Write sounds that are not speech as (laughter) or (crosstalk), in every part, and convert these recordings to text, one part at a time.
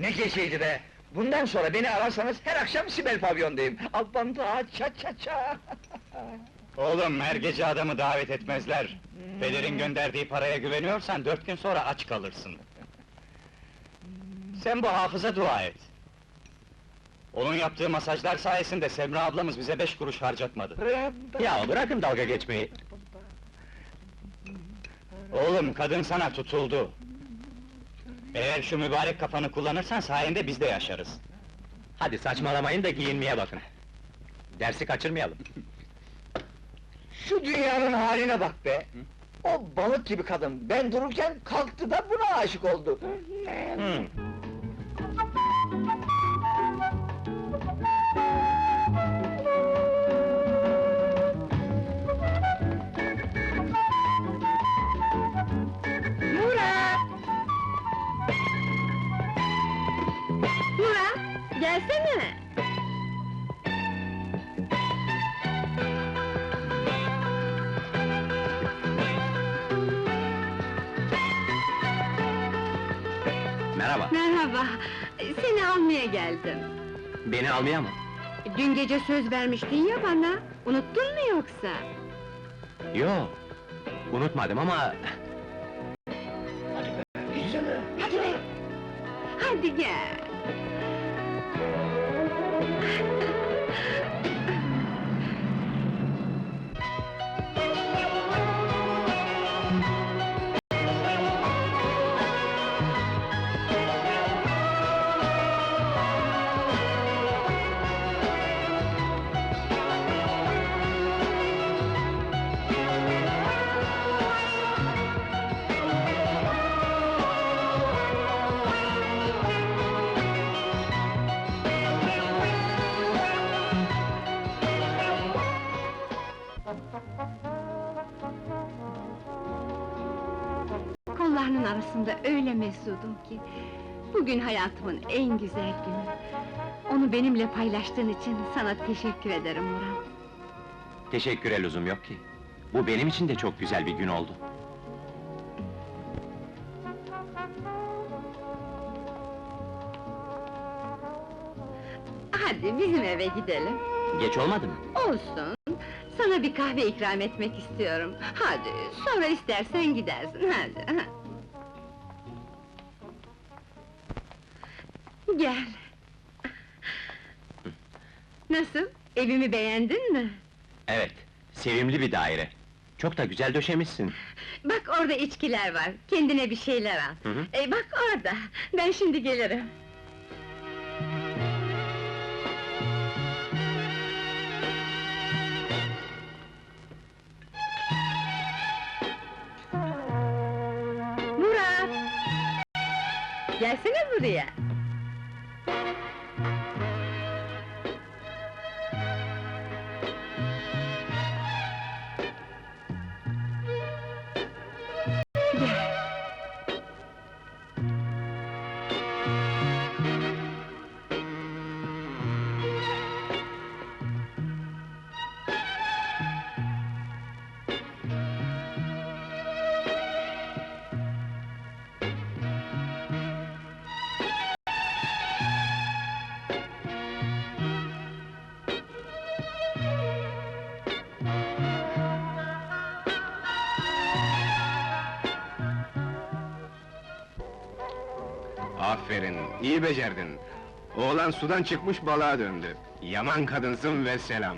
Ne geceydi be! Bundan sonra beni ararsanız her akşam Sibel pavyondayım. Al bandı, ça ça ça! Oğlum, her gece adamı davet etmezler. Pederin gönderdiği paraya güveniyorsan, dört gün sonra aç kalırsın. Sen bu hafıza dua et. Onun yaptığı masajlar sayesinde Semra ablamız bize beş kuruş harcatmadı. Ya bırakın dalga geçmeyi. Oğlum, kadın sana tutuldu. Eğer şu mübarek kafanı kullanırsan sayende biz de yaşarız. Hadi saçmalamayın da giyinmeye bakın. Dersi kaçırmayalım. (laughs) Şu dünyanın haline bak be! O balık gibi kadın, ben dururken kalktı da buna aşık oldu. Hı. Gelsene! Merhaba, Merhaba, seni almaya geldim. beni almaya mı? Dün gece söz vermiştin ya bana, unuttun mu yoksa? Yo, unutmadım ama... Hadi be! Hadi gel! Kollarının arasında öyle mesudum ki... Bugün hayatımın en güzel günü. Onu benimle paylaştığın için sana teşekkür ederim Murat. Teşekküre lüzum yok ki. Bu benim için de çok güzel bir gün oldu. Hadi bizim eve gidelim. Geç olmadı mı? Olsun. Sana bir kahve ikram etmek istiyorum. Hadi, sonra istersen gidersin, hadi. Gel. Nasıl? Evimi beğendin mi? Evet, sevimli bir daire. Çok da güzel döşemişsin. Bak orada içkiler var, kendine bir şeyler al. Hı hı. E, bak orada, ben şimdi gelirim. Murat! Gelsene buraya! Aferin, iyi becerdin. Oğlan sudan çıkmış balığa döndü. Yaman kadınsın ve selam.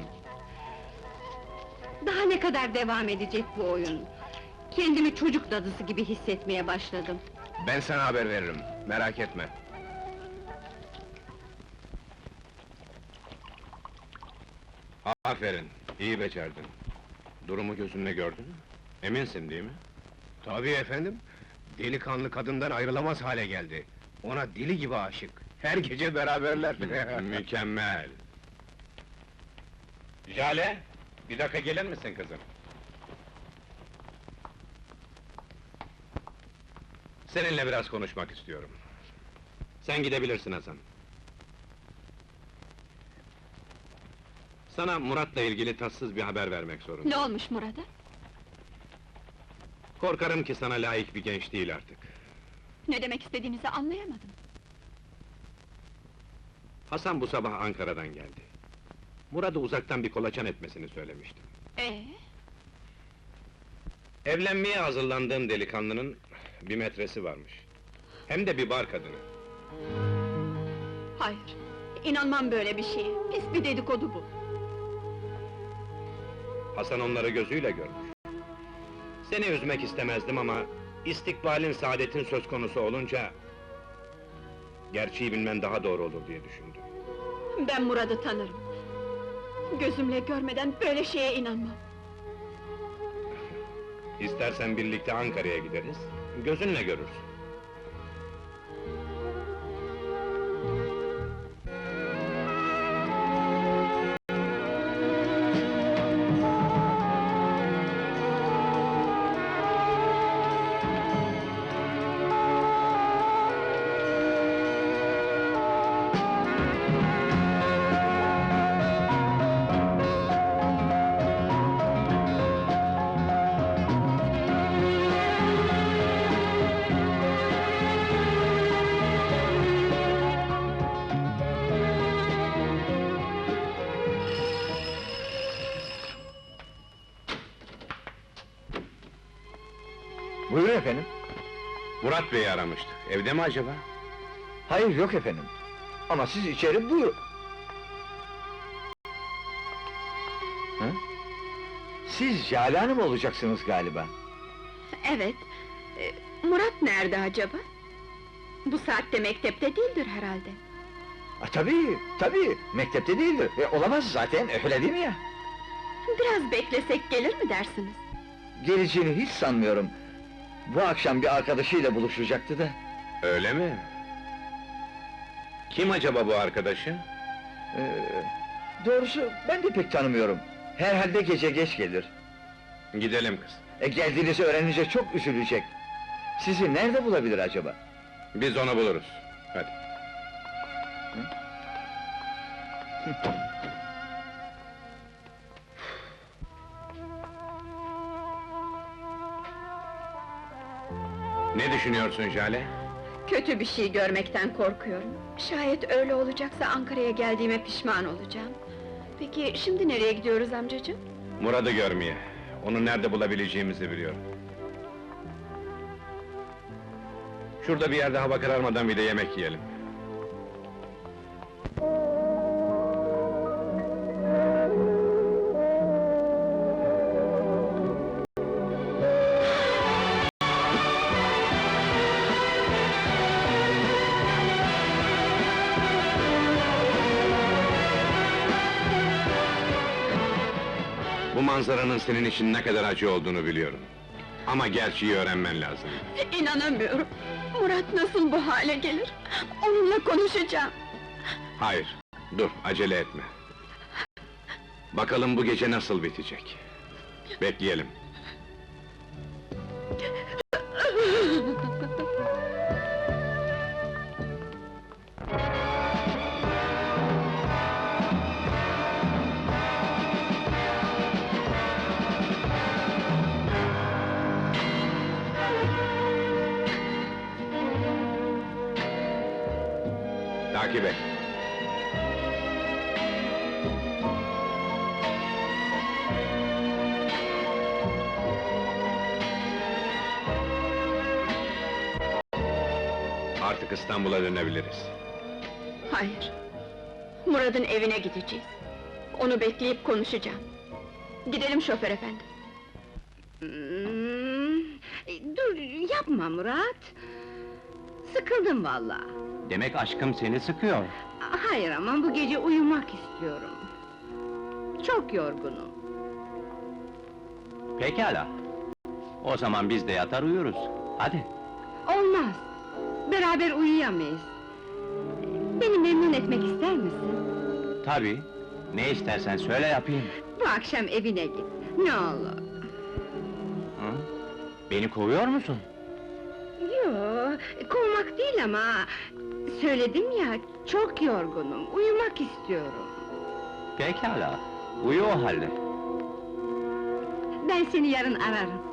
Daha ne kadar devam edecek bu oyun? Kendimi çocuk dadısı gibi hissetmeye başladım. Ben sana haber veririm, merak etme. Aferin, iyi becerdin. Durumu gözünle gördün mü? Eminsin değil mi? Tabii efendim. Delikanlı kadından ayrılamaz hale geldi. Ona dili gibi aşık. Her gece beraberler. Mükemmel. Jale, bir dakika gelir misin kızım? Seninle biraz konuşmak istiyorum. Sen gidebilirsin Hasan. Sana Murat'la ilgili tatsız bir haber vermek zorundayım. Ne olmuş Murat'a? Korkarım ki sana layık bir genç değil artık. Ne demek istediğinizi anlayamadım. Hasan bu sabah Ankara'dan geldi. Murat'ı uzaktan bir kolaçan etmesini söylemiştim. Ee? Evlenmeye hazırlandığım delikanlının bir metresi varmış. Hem de bir bar kadını. Hayır, inanmam böyle bir şeye. Pis bir dedikodu bu. Hasan onları gözüyle görmüş. Seni üzmek istemezdim ama... ...istikbalin, saadetin söz konusu olunca... ...gerçeği bilmen daha doğru olur diye düşündüm. Ben Murat'ı tanırım. Gözümle görmeden böyle şeye inanmam. İstersen birlikte Ankara'ya gideriz, gözünle görürsün. Buyurun efendim. Murat Bey'i aramıştı. Evde mi acaba? Hayır yok efendim. Ama siz içeri buyurun. Hı? Siz Jale Hanım olacaksınız galiba. Evet. e, Murat nerede acaba? Bu saatte mektepte değildir herhalde. Ha, tabii, tabii, mektepte değildir. E, olamaz zaten, öyle değil mi ya? Biraz beklesek gelir mi dersiniz? Geleceğini hiç sanmıyorum. Bu akşam bir arkadaşıyla buluşacaktı da. Öyle mi? Kim acaba bu arkadaşı? Ee, doğrusu ben de pek tanımıyorum. Herhalde gece geç gelir. Gidelim kız. E, geldiğinizi öğrenince çok üzülecek. Sizi nerede bulabilir acaba? Biz onu buluruz. Hadi. Ne düşünüyorsun Jale? Kötü bir şey görmekten korkuyorum. Şayet öyle olacaksa Ankara'ya geldiğime pişman olacağım. Peki şimdi nereye gidiyoruz amcacığım? Murat'ı görmeye. Onu nerede bulabileceğimizi biliyorum. Şurada bir yerde hava kararmadan bir de yemek yiyelim. Manzaranın senin için ne kadar acı olduğunu biliyorum. Ama gerçeği öğrenmen lazım. İnanamıyorum. Murat nasıl bu hale gelir? Onunla konuşacağım. Hayır, dur, acele etme. Bakalım bu gece nasıl bitecek? Bekleyelim. Et. Artık İstanbul'a dönebiliriz. Hayır. Murat'ın evine gideceğiz. Onu bekleyip konuşacağım. Gidelim şoför efendi. Hmm, dur, yapma Murat! Sıkıldım vallahi. Demek aşkım seni sıkıyor. Hayır ama bu gece uyumak istiyorum. Çok yorgunum. Pekala. O zaman biz de yatar uyuruz. Hadi. Olmaz! Beraber uyuyamayız. Beni memnun etmek ister misin? Tabii. Ne istersen söyle yapayım. Bu akşam evine git, ne olur. Hı? Beni kovuyor musun? Yo, kovmak değil ama... Söyledim ya, çok yorgunum, uyumak istiyorum. Pekala. Uyu o halde. Ben seni yarın ararım.